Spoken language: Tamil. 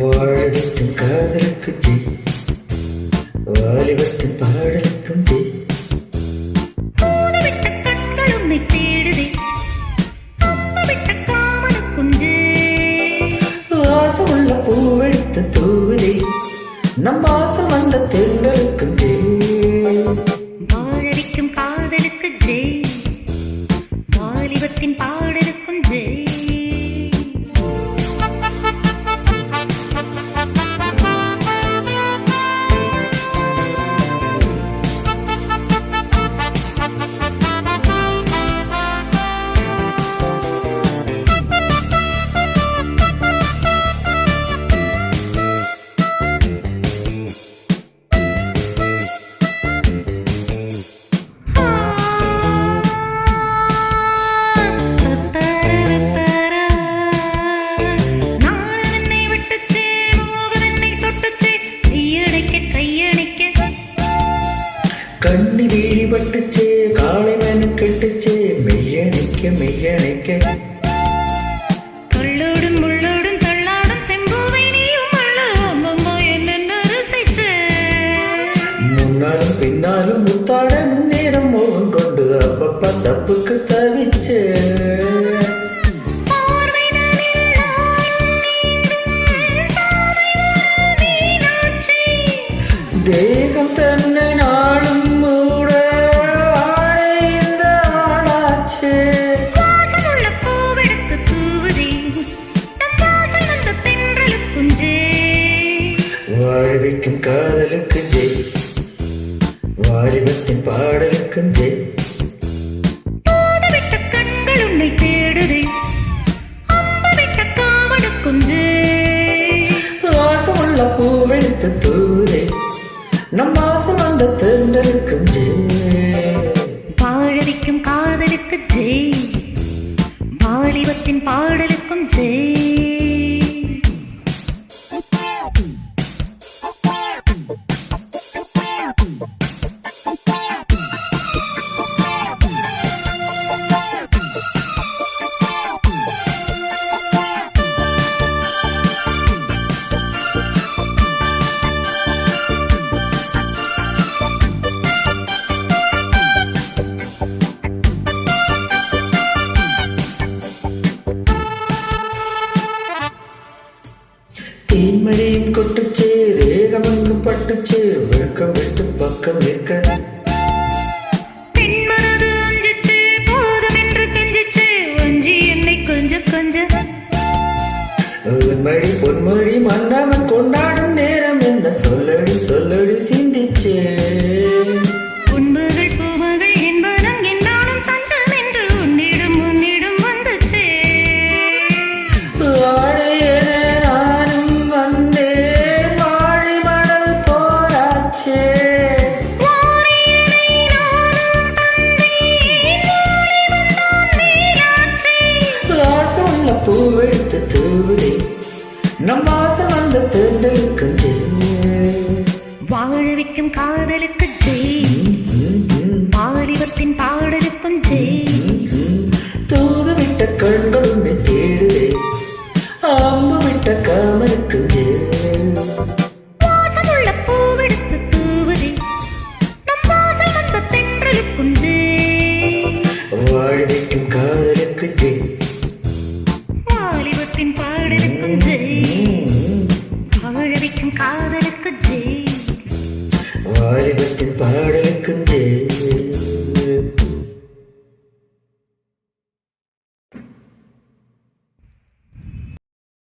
வாழவிக்கும் காதலுக்கு ஜி வாலிபத்தின் பாடலுக்கும் வாசமுள்ள பூவெடுத்து தூவுதே. நம் வாசம் வந்த தெங்களுக்கும் மெய்யணைக்க கள்ளோடும் முள்ளோடும் தள்ளாடும் செம்பூவை நீயும் முன்னாலும் பின்னாலும் முத்தாட முன்னேறம் மோகம் கொண்டு அப்பப்ப தப்புக்கு தவிச்சே. தேகம் தன்னை நாளும் வாழ்விக்கும் காதலுக்கு ஜெய். வாலிபத்தின் பாடலுக்கும் ஜெய். வாசமுள்ள பூவெடுத்து தூரே நம் வாசம் வந்த தென்றலுக்கும் ஜெய். வாழவிக்கும் காதலுக்கு வாலிபத்தின் பாடலுக்கும் ஜே தீன்மடியின் கொட்டுச்சே ரேகமங்கு பட்டுச்சே வெட்கம் விட்டு பக்கம் நிற்க. மடி பொன்மொழி மன்னவன் கொண்டாடும் நேரம் என்ன? சொல்லடி சொல்லடி சிந்திச்சே. நம் வாசம் வந்த தேர்ந்தெடுக்கும் வாழ வைக்கும் காதலுக்கு ஜெய். வாலிபத்தின் பாடலுக்கும் ஜெய். வாழ வைக்கும்